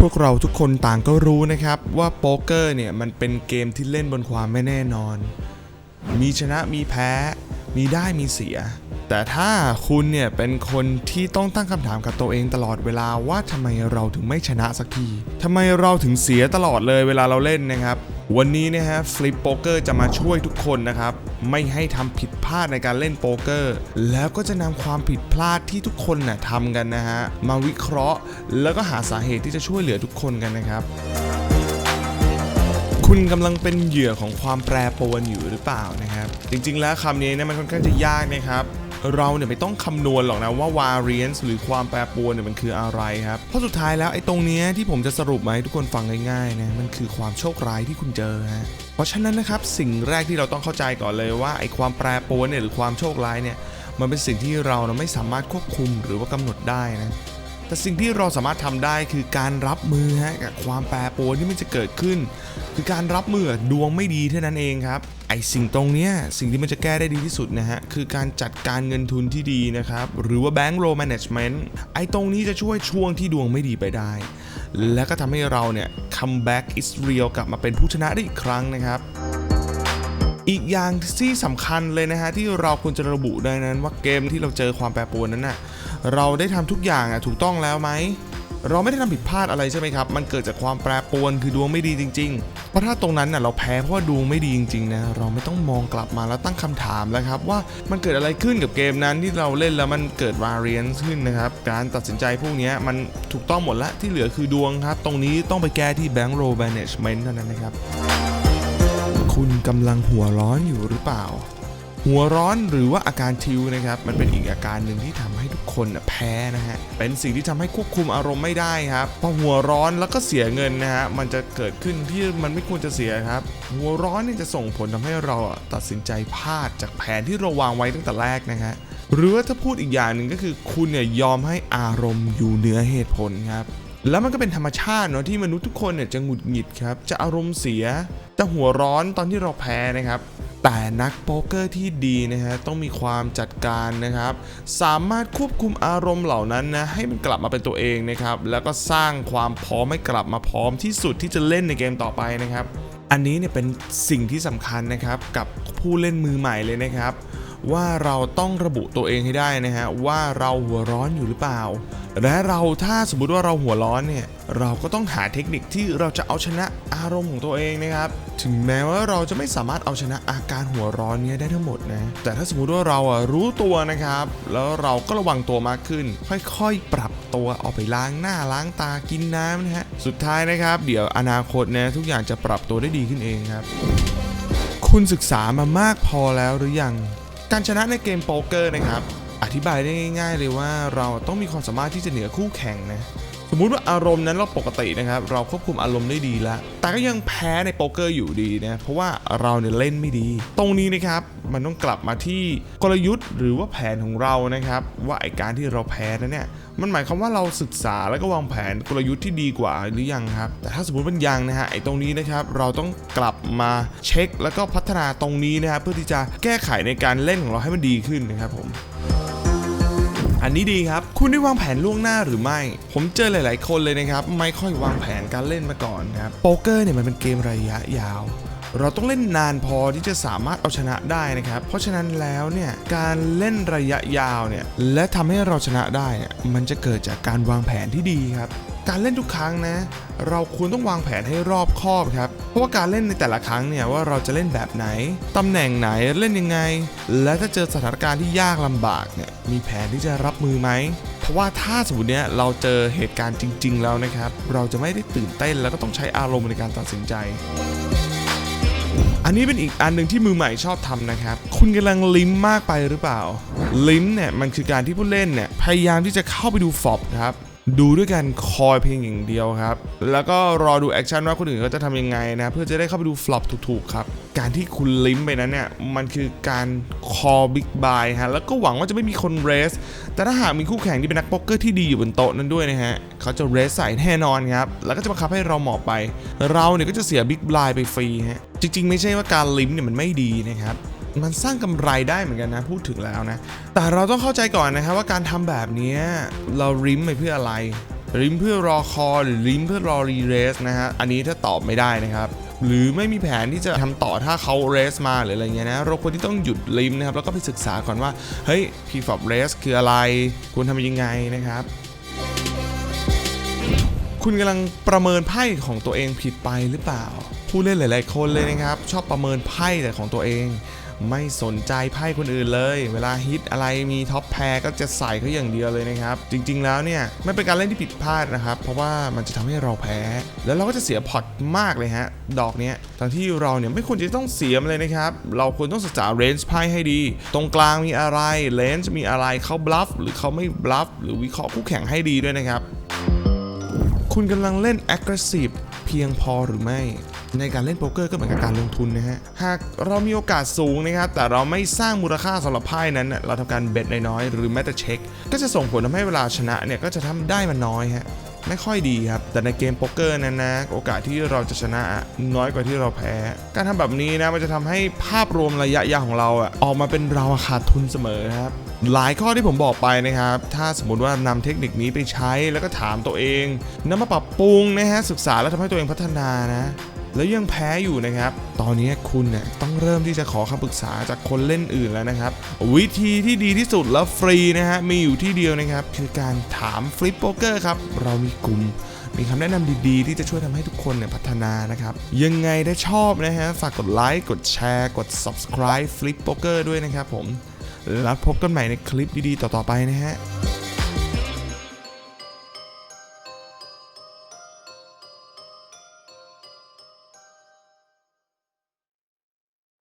พวกเราทุกคนต่างก็รู้นะครับ ว่าโป๊กเกอร์เนี่ยมันเป็นเกมที่เล่นบนความไม่แน่นอน มีชนะมีแพ้ มีได้มีเสีย แต่ถ้าคุณเนี่ยเป็นคนที่ต้องตั้งคำถามกับตัวเองตลอดเวลาว่าทำไมเราถึงไม่ชนะสักทีทำไมเราถึงเสียตลอดเลยเวลาเราเล่นนะครับ วันนี้นะฮะฟลิปโป๊กเกอร์จะมาช่วยทุกคนนะครับ ไม่ให้ทำผิดพลาดในการเล่นโป๊กเกอร์ แล้วก็จะนำความผิดพลาดที่ทุกคนน่ะทำกันนะฮะ มาวิเคราะห์ แล้วก็หาสาเหตุที่จะช่วยเหลือทุกคนกันนะครับคุณกำลังเป็นเหยื่อของความแปรปรวนอยู่หรือเปล่านะครับ จริงๆ แล้วคำนี้เนี่ยมันค่อนข้างจะยากนะครับ เราเนี่ยไม่ต้องคำนวณหรอกนะว่า variance หรือความแปรปรวนเนี่ยมันคืออะไรครับ เพราะสุดท้ายแล้วไอ้ตรงนี้ที่ผมจะสรุปมาให้ทุกคนฟังง่ายๆนะมันคือความโชคร้ายที่คุณเจอฮะเพราะฉะนั้นนะครับสิ่งแรกที่เราต้องเข้าใจก่อนเลยว่าไอ้ความแปรปรวนเนี่ยหรือความโชคร้ายเนี่ยมันเป็นสิ่งที่เรานะไม่สามารถควบคุมหรือว่ากำหนดได้นะ แต่สิ่งที่เราสามารถทำได้คือการรับมือฮะกับความแปรปรวนที่มันจะเกิดขึ้น คือการรับมือดวงไม่ดีเท่านั้นเองครับไอสิ่งตรงเนี้ยสิ่งที่มันจะแก้ได้ดีที่สุดนะฮะ คือการจัดการเงินทุนที่ดีนะครับ หรือว่า Bank Roll Management ไอตรงนี้จะช่วยช่วงที่ดวงไม่ดีไปได้ และก็ทำให้เราเนี่ย come back is real กลับมาเป็นผู้ชนะได้อีกครั้งนะครับอีกอย่างที่สำคัญเลยนะฮะที่เราควรจะระบุได้นั้นว่าเกมที่เราเจอความแปรปรวนนั้นน่ะ เราได้ทำทุกอย่างอะถูกต้องแล้วไหมเราไม่ได้ทำผิดพลาดอะไรใช่ไหมครับ มันเกิดจากความแปรปรวนคือดวงไม่ดีจริงๆ เพราะถ้าตรงนั้นน่ะเราแพ้เพราะว่าดวงไม่ดีจริงๆนะ เราไม่ต้องมองกลับมาแล้วตั้งคำถามแล้วครับว่ามันเกิดอะไรขึ้นกับเกมนั้นที่เราเล่นแล้วมันเกิด variance ขึ้นนะครับ การตัดสินใจพวกนี้มันถูกต้องหมดละที่เหลือคือดวงครับ ตรงนี้ต้องไปแก้ที่ Bank Roll Management เท่านั้นนะครับ คุณกำลังหัวร้อนอยู่หรือเปล่า หัวร้อนหรือว่าอาการทิวนะครับมันเป็นอีกอาการหนึ่งที่ทำให้ทุกคนแพ้นะฮะเป็นสิ่งที่ทำให้ควบคุมอารมณ์ไม่ได้ครับพอหัวร้อนแล้วก็เสียเงินนะฮะมันจะเกิดขึ้นที่มันไม่ควรจะเสียครับหัวร้อนนี่จะส่งผลทำให้เราตัดสินใจพลาดจากแผนที่เราวางไว้ตั้งแต่แรกนะฮะหรือว่าถ้าพูดอีกอย่างหนึ่งก็คือคุณเนี่ยยอมให้อารมณ์อยู่เหนือเหตุผลครับแล้วมันก็เป็นธรรมชาติเนาะที่มนุษย์ทุกคนเนี่ยจะหงุดหงิดครับจะอารมณ์เสียจะหัวร้อนตอนที่เราแพ้นะครับ แต่นักโป๊กเกอร์ที่ดีนะฮะต้องมีความจัดการนะครับ สามารถควบคุมอารมณ์เหล่านั้นนะให้มันกลับมาเป็นตัวเองนะครับ แล้วก็สร้างความพร้อมให้กลับมาพร้อมที่สุดที่จะเล่นในเกมต่อไปนะครับ อันนี้เนี่ยเป็นสิ่งที่สำคัญนะครับกับผู้เล่นมือใหม่เลยนะครับ ว่าเราต้องระบุตัวเองให้ได้นะฮะว่าเราหัวร้อนอยู่หรือเปล่า และเราถ้าสมมุติว่าเราหัวร้อนเนี่ยเราก็ต้องหาเทคนิคที่เราจะเอาชนะอารมณ์ของตัวเองนะครับ ถึงแม้ว่าเราจะไม่สามารถเอาชนะอาการหัวร้อนเนี้ยได้ทั้งหมดนะแต่ถ้าสมมุติว่าเราอะรู้ตัวนะครับ แล้วเราก็ระวังตัวมากขึ้น ค่อยๆ ปรับตัวออกไปล้างหน้าล้างตากินน้ำนะฮะสุดท้ายนะครับ เดี๋ยวอนาคตนะทุกอย่างจะปรับตัวได้ดีขึ้นเองครับ คุณศึกษามามากพอแล้วหรือยัง การชนะในเกมโป๊กเกอร์นะครับ อธิบายได้ง่าย ๆ เลยว่าเราต้องมีความสามารถที่จะเหนือคู่แข่งนะ มุติว่าอารมณ์นั้นเราปกตินะครับ เราควบคุมอารมณ์ได้ดีแล้ว แต่ก็ยังแพ้ในโป๊กเกอร์อยู่ดีนะเพราะว่าเราเนี่ยเล่นไม่ดี ตรงนี้นะครับมันต้องกลับมาที่กลยุทธ์หรือว่าแผนของเรานะครับ ว่าไอการที่เราแพ้นั้นเนี่ยมันหมายความว่าเราศึกษาแล้วก็วางแผนกลยุทธ์ที่ดีกว่าหรือยังครับ แต่ถ้าสมมติมันยังนะฮะไอตรงนี้นะครับเราต้องกลับมาเช็ค แล้วก็พัฒนาตรงนี้นะครับเพื่อที่จะแก้ไขในการเล่นของเราให้มันดีขึ้นนะครับผม นนี้ดีครับ คุณได้วางแผนล่วงหน้าหรือไม่ ผมเจอหลาย ๆ คนเลยนะครับ ไม่ค่อยวางแผนการเล่นมาก่อนครับโป๊กเกอร์เนี่ยมันเป็นเกมระยะยาว เราต้องเล่นนานพอที่จะสามารถเอาชนะได้นะครับ เพราะฉะนั้นแล้วเนี่ยการเล่นระยะยาวเนี่ยและทำให้เราชนะได้เนี่ยมันจะเกิดจากการวางแผนที่ดีครับ การเล่นทุกครั้งนะ เราควรต้องวางแผนให้รอบคอบครับ เพราะว่าการเล่นในแต่ละครั้งเนี่ยว่าเราจะเล่นแบบไหน ตำแหน่งไหนเล่นยังไง และถ้าเจอสถานการณ์ที่ยากลำบากเนี่ยมีแผนที่จะรับมือไหมเพราะว่าถ้าสมมติเนี้ยเราเจอเหตุการณ์จริง ๆ แล้วนะครับ เราจะไม่ได้ตื่นเต้นแล้วก็ต้องใช้อารมณ์ในการตัดสินใจอันนี้เป็นอีกอันหนึ่งที่มือใหม่ชอบทำนะครับ คุณกำลังลิ้มมากไปหรือเปล่า ลิ้มเนี่ยมันคือการที่ผู้เล่นเนี่ยพยายามที่จะเข้าไปดูฟอบครับ ดูด้วยการคอยเพียงอย่างเดียวครับ แล้วก็รอดูแอคชั่นว่าคนอื่นเขาจะทำยังไงนะ เพื่อจะได้เข้าไปดูฟลอปถูกๆครับ การที่คุณลิ้มไปนั้นเนี่ย มันคือการคอบิ๊กบายฮะ แล้วก็หวังว่าจะไม่มีคนเรส แต่ถ้าหากมีคู่แข่งที่เป็นนักโป๊กเกอร์ที่ดีอยู่บนโต๊ะนั้นด้วยนะฮะ เขาจะเรสใส่แน่นอนครับ แล้วก็จะบังคับให้เราหมอบไป เราเนี่ยก็จะเสียบิ๊กบายไปฟรีฮะ จริง ๆ ไม่ใช่ว่าการลิ้มเนี่ยมันไม่ดีนะครับ มันสร้างกำไรได้เหมือนกันนะพูดถึงแล้วนะ แต่เราต้องเข้าใจก่อนนะครับว่าการทำแบบนี้เราริมไปเพื่ออะไร ริมเพื่อรอคอหรือริมเพื่อรอรีเรสนะฮะอันนี้ถ้าตอบไม่ได้นะครับหรือไม่มีแผนที่จะทำต่อถ้าเขาเรสมาหรืออะไรเงี้ยนะเราควรที่ต้องหยุดริมนะครับแล้วก็ไปศึกษาก่อนว่าเฮ้ย p f o p race คืออะไรควรทำยังไงนะครับคุณกำลังประเมินไพ่ของตัวเองผิดไปหรือเปล่า ผู้เล่นหลาย ๆ คนเลยนะครับ ชอบประเมินไพ่แต่ของตัวเอง ไม่สนใจไพ่คนอื่นเลย เวลาฮิตอะไรมีท็อปแพรก็จะใส่เขาอย่างเดียวเลยนะครับ จริง ๆ แล้วเนี่ยไม่เป็นการเล่นที่ผิดพลาดนะครับ เพราะว่ามันจะทำให้เราแพ้ แล้วเราก็จะเสียพอตมากเลยฮะ ดอกเนี้ยตอนที่เราเนี่ยไม่ควรจะต้องเสียมเลยนะครับ เราควรต้องศึกษาเรนจ์ไพ่ให้ดี ตรงกลางมีอะไร เลนจ์มีอะไรเขาบลัฟหรือเขาไม่บลัฟหรือวิเคราะห์คู่แข่งให้ดีด้วยนะครับ คุณกำลังเล่น aggressive เพียงพอหรือไม่ ในการเล่นโป๊กเกอร์ก็เหมือนกับการลงทุนนะฮะ หากเรามีโอกาสสูงนะครับ แต่เราไม่สร้างมูลค่าสำหรับไพ่นั้น เราทำการเบ็ดน้อยๆหรือแม้แต่เช็ค ก็จะส่งผลทำให้เวลาชนะเนี่ยก็จะทำได้มันน้อยฮะ ไม่ค่อยดีครับ แต่ในเกมโป๊กเกอร์นั้นนะ โอกาสที่เราจะชนะน้อยกว่าที่เราแพ้ การทำแบบนี้นะมันจะทำให้ภาพรวมระยะยาวของเราอะออกมาเป็นเราขาดทุนเสมอครับหลายข้อที่ผมบอกไปนะครับ ถ้าสมมติว่านำเทคนิคนี้ไปใช้แล้วก็ถามตัวเองนำมาปรับปรุงนะฮะศึกษาแล้วทำให้ตัวเองพัฒนานะ แล้วยังแพ้อยู่นะครับ ตอนนี้คุณเนี่ยต้องเริ่มที่จะขอคำปรึกษาจากคนเล่นอื่นแล้วนะครับ วิธีที่ดีที่สุดแล้วฟรีนะฮะมีอยู่ที่เดียวนะครับ คือการถามฟลิปโป๊กเกอร์ครับ เรามีกลุ่มมีคำแนะนำดีๆ ที่จะช่วยทำให้ทุกคนเนี่ยพัฒนานะครับ ยังไงถ้าชอบนะฮะ ฝากกดไลค์กดแชร์ กด subscribe Flip Poker ด้วยนะครับผม แล้วพบกันใหม่ในคลิปดีๆ ต่อๆไปนะฮะ